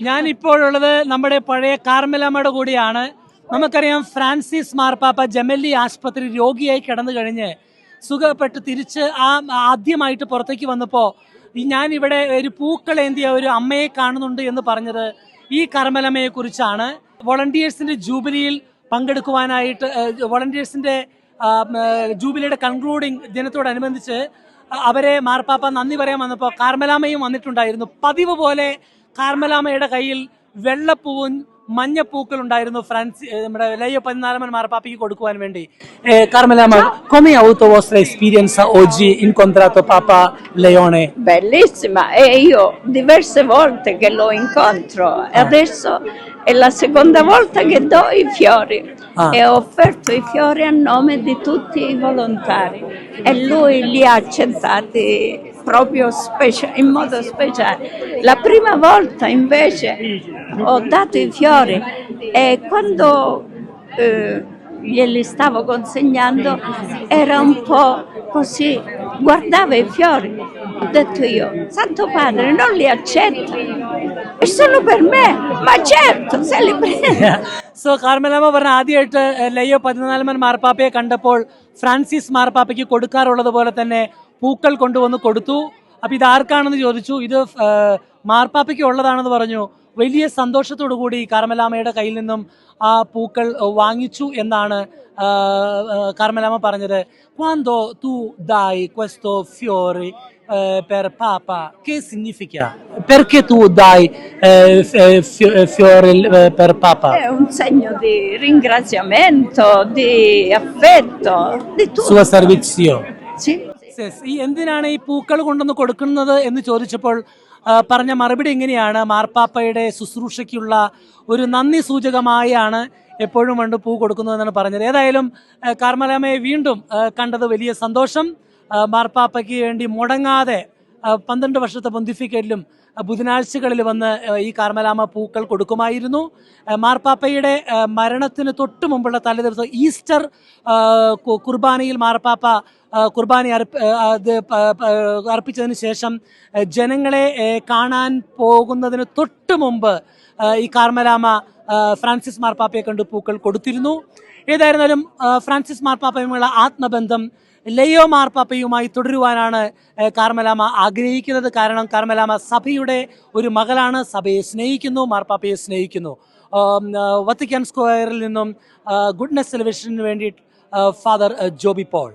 ഞാൻ ഇപ്പോഴുള്ളത് നമ്മുടെ പഴയ കാർമലമ്മയുടെ കൂടിയാണ്. നമുക്കറിയാം ഫ്രാൻസിസ് മാർപ്പാപ്പ ജമല്ലി ആശുപത്രി രോഗിയായി കിടന്നു കഴിഞ്ഞ് സുഖപ്പെട്ട് തിരിച്ച് ആ ആദ്യമായിട്ട് പുറത്തേക്ക് വന്നപ്പോൾ ഞാൻ ഇവിടെ ഒരു പൂക്കളേന്തിയ ഒരു അമ്മയെ കാണുന്നുണ്ട് എന്ന് പറഞ്ഞത് ഈ കർമ്മലമ്മയെ കുറിച്ചാണ്. വോളണ്ടിയേഴ്സിന്റെ ജൂബിലിയിൽ പങ്കെടുക്കുവാനായിട്ട് വോളണ്ടിയേഴ്സിന്റെ ജൂബിലിയുടെ കൺക്ലൂഡിംഗ് ദിനത്തോടനുബന്ധിച്ച് അവരെ മാർപ്പാപ്പ നന്ദി പറയാൻ വന്നപ്പോൾ കാർമലാമയും വന്നിട്ടുണ്ടായിരുന്നു. പതിവ് പോലെ കാർമലാമയുടെ കയ്യിൽ വെള്ളപ്പൂവും മഞ്ഞപ്പൂക്കൾ ഉണ്ടായിരുന്നു ഫ്രാൻസി നമ്മുടെ ലയ്യ പതിനാലമ്മൻ മാർപ്പാപ്പയ്ക്ക് കൊടുക്കുവാൻ വേണ്ടി. കാർമലാമ എക്സ്പീരിയൻസ് ഓജി ഇൻ പാപ്പ ലയോണെ ബെല്ലിസിമ ഡിവേഴ്സ് വോൾട്ട് ഇൻകോൺട്രോ è la seconda volta che do i fiori Ah. e ho offerto i fiori a nome di tutti i volontari e lui li ha accettati proprio in modo speciale. La prima volta invece ho dato i fiori e quando eh, glieli stavo consegnando era un po' così, guardava i fiori. Ho detto io, Santo Padre, non li accetta. E sono per me, ma certo, se li prende. So കാർമലാമ പറഞ്ഞ ആദ്യമായിട്ട് ലയോ പതിനാലാമൻ മാർപ്പാപ്പയെ കണ്ടപ്പോൾ Francis മാർപ്പാപ്പയ്ക്ക് കൊടുക്കാറുള്ളത് പോലെ തന്നെ പൂക്കൾ കൊണ്ടുവന്ന് കൊടുത്തു അപ്പൊ ഇത് ആർക്കാണെന്ന് ചോദിച്ചു ഇത് മാർപ്പാപ്പയ്ക്ക് ഉള്ളതാണെന്ന് പറഞ്ഞു വലിയ സന്തോഷത്തോടു കൂടി കാർമലാമയുടെ കയ്യിൽ നിന്നും ആ പൂക്കൾ വാങ്ങിച്ചു എന്നാണ് കാർമലാമ പറഞ്ഞത് ക്വാന്തോ തു ദായി ക്വസ്റ്റോ ഫ്യോറി പെർ per Papa, che significa? Perché tu dai പെർ പാപ്പ fiori per Papa? È un segno di ringraziamento, di affetto, di. Suo servizio. എന്തിനാണ് ഈ പൂക്കൾ കൊണ്ടുവന്ന് കൊടുക്കുന്നത് എന്ന് ചോദിച്ചപ്പോൾ പറഞ്ഞ മറുപടി എങ്ങനെയാണ് മാർപ്പാപ്പയുടെ ശുശ്രൂഷയ്ക്കുള്ള ഒരു നന്ദി സൂചകമായാണ് എപ്പോഴും വേണ്ട പൂ കൊടുക്കുന്നതെന്നാണ് പറഞ്ഞത്. ഏതായാലും കാർമലാമയെ വീണ്ടും കണ്ടത് വലിയ സന്തോഷം. മാർപ്പാപ്പയ്ക്ക് വേണ്ടി മുടങ്ങാതെ പന്ത്രണ്ട് വർഷത്തെ പൊന്തിഫിക്കറ്റിലും ബുധനാഴ്ചകളിൽ വന്ന് ഈ കാർമലാമ പൂക്കൾ കൊടുക്കുമായിരുന്നു. മാർപ്പാപ്പയുടെ മരണത്തിന് തൊട്ട് മുമ്പുള്ള തലേദിവസം ഈസ്റ്റർ കുർബാനയിൽ മാർപ്പാപ്പ കുർബാന അർപ്പ അർപ്പിച്ചതിന് ശേഷം ജനങ്ങളെ കാണാൻ പോകുന്നതിന് തൊട്ട് മുമ്പ് ഈ കാർമലാമ ഫ്രാൻസിസ് മാർപ്പാപ്പയെ കണ്ട് പൂക്കൾ കൊടുത്തിരുന്നു. ഏതായിരുന്നാലും ഫ്രാൻസിസ് മാർപ്പാപ്പയുമുള്ള ആത്മബന്ധം ലയോ മാർപ്പാപ്പയുമായി തുടരുവാനാണ് കാർമലാമ ആഗ്രഹിക്കുന്നത്. കാരണം കാർമലാമ സഭയുടെ ഒരു മകളാണ്. സഭയെ സ്നേഹിക്കുന്നു മാർപ്പാപ്പയെ സ്നേഹിക്കുന്നു. വത്തിക്കാൻ സ്ക്വയറിൽ നിന്നും ഗുഡ്നെസ് ടെലിവിഷന് വേണ്ടി ഫാദർ ജോബി പോൾ.